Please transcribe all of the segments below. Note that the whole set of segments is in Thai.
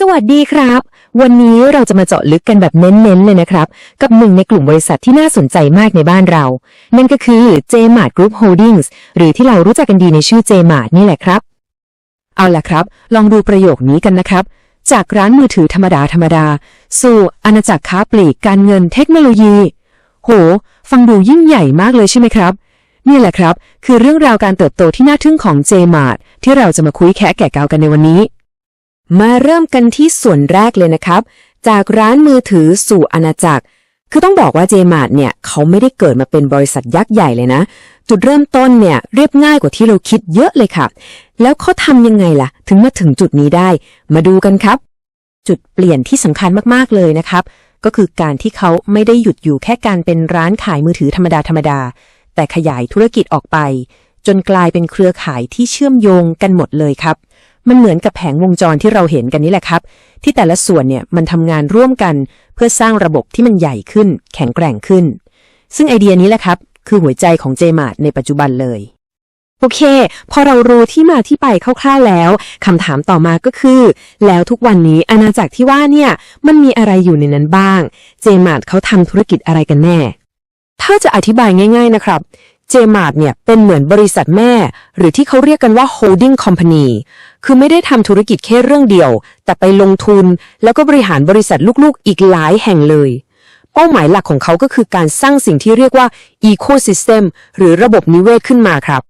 สวัสดีครับ วันนี้เราจะมาเจาะลึกกันแบบเน้นๆเลยนะครับ กับหนึ่งในกลุ่มบริษัทที่น่าสนใจมากในบ้านเรา นั่นก็คือ JMart Group Holdings หรือที่เรารู้จักกันดีในชื่อ JMart นี่แหละครับ เอาล่ะครับ ลองดูประโยคนี้กันนะครับ จากร้านมือถือธรรมดาธรรมดา สู่อาณาจักรค้าปลีกการเงินเทคโนโลยี โห ฟังดูยิ่งใหญ่มากเลยใช่ไหมครับนี่แหละครับ คือเรื่องราวการเติบโตที่น่าทึ่งของ JMart ที่เราจะมาคุยแคะแก่เกากันในวันนี้ มาเริ่มกันที่ส่วนแรกเลยนะครับ จากร้านมือถือสู่อาณาจักร คือต้องบอกว่า JMart เนี่ยเขาไม่ได้เกิดมาเป็นบริษัทยักษ์ใหญ่เลยนะ จุดเริ่มต้นเนี่ยเรียบง่ายกว่าที่เราคิดเยอะเลยค่ะ แล้วเขาทำยังไงล่ะ ถึงมาถึงจุดนี้ได้ มาดูกันครับ จุดเปลี่ยนที่สำคัญมากๆเลยนะครับ ก็คือการที่เขาไม่ได้หยุดอยู่แค่การเป็นร้านขายมือถือธรรมดาธรรมดา แต่ขยายธุรกิจออกไป จนกลายเป็นเครือข่ายที่เชื่อมโยงกันหมดเลยครับ มันเหมือนกับแผงวงจรที่เราเห็นกันนี่แหละครับ ที่แต่ละส่วนเนี่ยมันทำงานร่วมกันเพื่อสร้างระบบที่มันใหญ่ขึ้น แข็งแกร่งขึ้น ซึ่งไอเดียนี้แหละครับ คือหัวใจของ JMart ในปัจจุบันเลย โอเค พอเรารู้ที่มาที่ไปคร่าวๆแล้วคำถามต่อมาก็คือ แล้วทุกวันนี้อาณาจักรที่ว่าเนี่ยมันมีอะไรอยู่ในนั้นบ้าง JMart เขาทำธุรกิจอะไรกันแน่ ถ้าจะอธิบายง่าย ๆนะครับ JMart เนี่ยเป็นเหมือนบริษัทแม่ หรือที่เขาเรียกกันว่า holding company คือไม่ได้ทำธุรกิจแค่เรื่องเดียว แต่ไปลงทุนแล้วก็บริหารบริษัทลูกๆ อีกหลายแห่งเลย เป้าหมายหลักของเขาก็คือการสร้างสิ่งที่เรียกว่า ecosystem หรือระบบนิเวศขึ้นมาครับ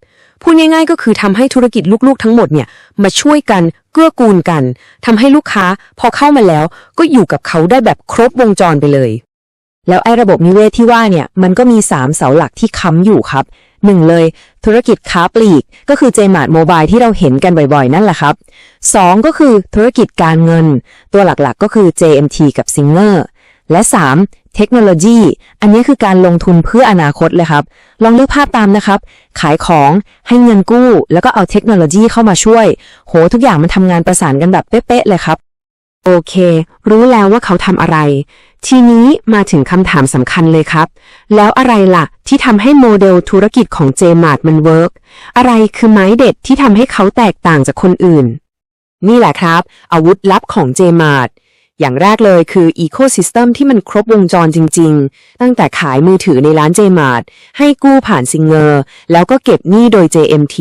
พูดง่ายๆก็คือทำให้ธุรกิจลูกๆทั้งหมดเนี่ยมาช่วยกันเกื้อกูลกันทำให้ลูกค้าพอเข้ามาแล้วก็อยู่กับเขาได้แบบครบวงจรไปเลย แล้วไอ้ระบบนิเวศที่ว่าเนี่ยมันก็มี 3 เสาหลักที่ค้ำอยู่ครับ หนึ่งเลย ธุรกิจค้าปลีก ก็คือ JMart Mobile ที่เราเห็นกันบ่อยๆ นั่นแหละครับสองก็คือธุรกิจการเงิน ตัวหลักๆก็คือ JMT กับ Singer และ 3. เทคโนโลยี อันนี้คือการลงทุนเพื่ออนาคตเลยครับ ลองนึกภาพตามนะครับ ขายของให้เงินกู้ แล้วก็เอาเทคโนโลยีเข้ามาช่วย โหทุกอย่างมันทำงานประสานกันแบบเป๊ะๆเลยครับ โอเค รู้แล้วว่าเขาทำอะไร ทีนี้มาถึงคำถามสำคัญเลยครับ แล้วอะไรล่ะ ที่ทำให้โมเดลธุรกิจของ JMart มันเวิร์กอะไรคือไม้เด็ดที่ทำให้เขาแตกต่างจากคนอื่น นี่แหละครับ อาวุธลับของ JMart อย่างแรกเลยคือ Ecosystem ที่มันครบวงจรจริง ๆ ตั้งแต่ขายมือถือในร้าน JMart ให้กู้ผ่านซิงเกอร์แล้วก็เก็บหนี้โดย JMT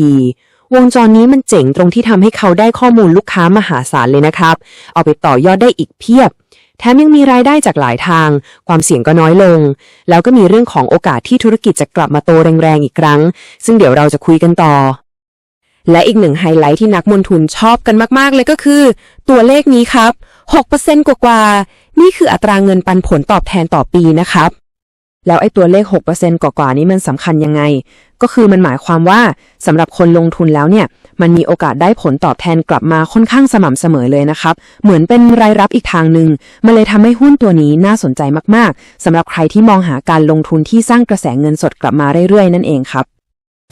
วงจรนี้มันเจ๋งตรงที่ทำให้เขาได้ข้อมูลลูกค้ามหาศาลเลยนะครับ เอาไปต่อยอดได้อีกเพียบ ถมยังมีรายได้จากหลายทาง ความเสี่ยงก็น้อยลง แล้วก็มีเรื่องของโอกาสที่ธุรกิจจะกลับมาโตแรงๆอีกครั้ง ซึ่งเดี๋ยวเราจะคุยกันต่อ และอีกหนึ่งไฮไลท์ที่นักลงทุนชอบกันมากๆ เลยก็คือ ตัวเลขนี้ครับ 6%กว่าๆ นี่คืออัตราเงินปันผลตอบแทนต่อปีนะครับ แล้วไอ้ตัวเลข 6%กว่าๆ นี้มันสำคัญยังไง ก็คือมันหมายความว่าสำหรับคนลงทุนแล้วเนี่ย มันมีโอกาสได้ผลตอบแทนกลับมาค่อนข้างสม่ำเสมอเลยนะครับ เหมือนเป็นรายรับอีกทางหนึ่งมันเลยทำให้หุ้นตัวนี้น่าสนใจมากๆสำหรับใครที่มองหาการลงทุนที่สร้างกระแสเงินสดกลับมาเรื่อยๆ นั่นเองครับ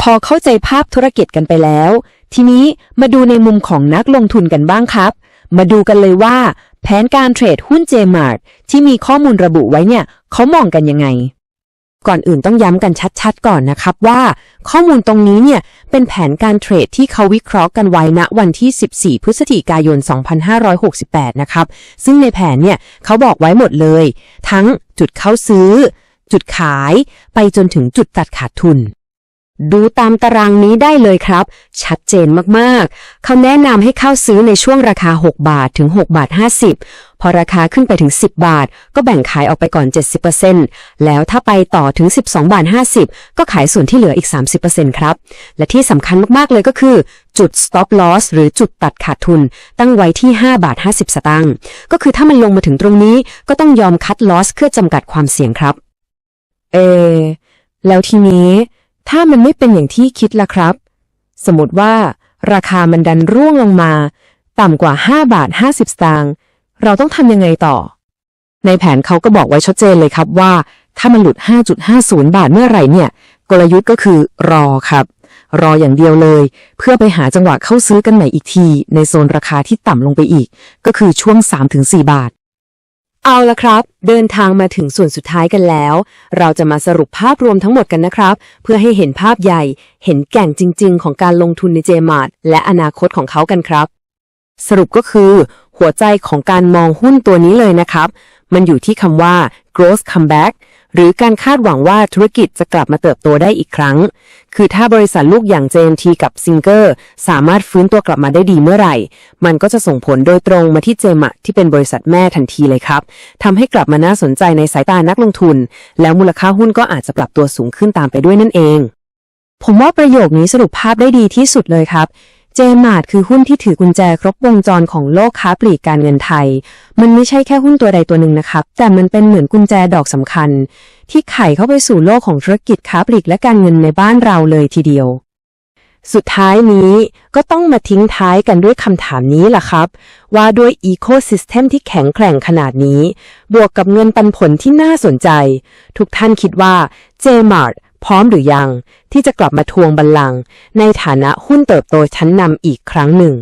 พอเข้าใจภาพธุรกิจกันไปแล้ว ทีนี้มาดูในมุมของนักลงทุนกันบ้างครับ มาดูกันเลยว่า แผนการเทรดหุ้น JMart ที่มีข้อมูลระบุไว้เนี่ยเขามองกันยังไง ก่อนอื่นต้องย้ำกันชัดๆ ก่อนนะครับว่า ข้อมูลตรงนี้เนี่ยเป็นแผนการเทรดที่เขาวิเคราะห์กันไว้ณวันที่ 14 พฤศจิกายน 2568 นะครับ ซึ่งในแผนเนี่ยเขาบอกไว้หมดเลย ทั้งจุดเข้าซื้อ จุดขาย ไปจนถึงจุดตัดขาดทุน ดูตามตารางนี้ได้เลยครับ ชัดเจนมากๆ เขาแนะนำให้เข้าซื้อในช่วงราคา 6 บาทถึง 6 บาท 50 พอราคาขึ้นไปถึง 10 บาท ก็แบ่งขายออกไปก่อน 70%แล้วถ้าไปต่อถึง 12 บาท 50 ก็ขายส่วนที่เหลืออีก 30%ครับ และที่สำคัญมากๆเลยก็คือ จุด stop loss หรือจุดตัดขาดทุน ตั้งไว้ที่ 5 บาท 50 สตางค์ก็คือถ้ามันลงมาถึงตรงนี้ก็ต้องยอมคัด loss เพื่อจำกัดความเสี่ยงครับ เอ แล้วทีนี้ ถ้ามันไม่เป็นอย่างที่คิดล่ะครับ สมมติว่าราคามันดันร่วงลงมา ต่ำกว่า 5 บาท 50 สตางค์เราต้องทำยังไงต่อ ในแผนเขาก็บอกไว้ชัดเจนเลยครับว่า ถ้ามันหลุด 5.50 บาทเมื่อไหร่เนี่ย กลยุทธ์ก็คือรอครับ รออย่างเดียวเลย เพื่อไปหาจังหวะเข้าซื้อกันใหม่อีกที ในโซนราคาที่ต่ำลงไปอีก ก็คือช่วง 3-4 บาท เอาละครับ เดินทางมาถึงส่วนสุดท้ายกันแล้ว เราจะมาสรุปภาพรวมทั้งหมดกันนะครับ เพื่อให้เห็นภาพใหญ่ เห็นแก่งจริง ๆ ของการลงทุนในเจมาร์และอนาคตของเขากันครับ สรุปก็คือ หัวใจของการมองหุ้นตัวนี้เลยนะครับ มันอยู่ที่คำว่า growth comeback หรือการคาดหวังว่าธุรกิจจะกลับมาเติบโตได้อีกครั้ง คือถ้าบริษัทลูกอย่าง JMT กับ Singer สามารถฟื้นตัวกลับมาได้ดีเมื่อไหร่ มันก็จะส่งผลโดยตรงมาที่เจมะที่เป็นบริษัทแม่ทันทีเลยครับทำให้กลับมาน่าสนใจในสายตานักลงทุน แล้วมูลค่าหุ้นก็อาจจะปรับตัวสูงขึ้นตามไปด้วยนั่นเอง ผมว่าประโยคนี้สรุปภาพได้ดีที่สุดเลยครับ เจมาร์คือหุ้นที่ถือกุญแจครบวงจรของโลกค้าปลีกการเงินไทย มันไม่ใช่แค่หุ้นตัวใดตัวหนึ่งนะครับ แต่มันเป็นเหมือนกุญแจดอกสำคัญ ที่ไขเข้าไปสู่โลกของธุรกิจค้าปลีกและการเงินในบ้านเราเลยทีเดียว สุดท้ายนี้ก็ต้องมาทิ้งท้ายกันด้วยคำถามนี้ล่ะครับ ว่าด้วยอีโคซิสเต็มที่แข็งแกร่งขนาดนี้ บวกกับเงินปันผลที่น่าสนใจ ทุกท่านคิดว่า JMart พร้อมหรือยังที่จะกลับมาทวงบัลลังก์ในฐานะหุ้นเติบโตชั้นนำอีกครั้งหนึ่ง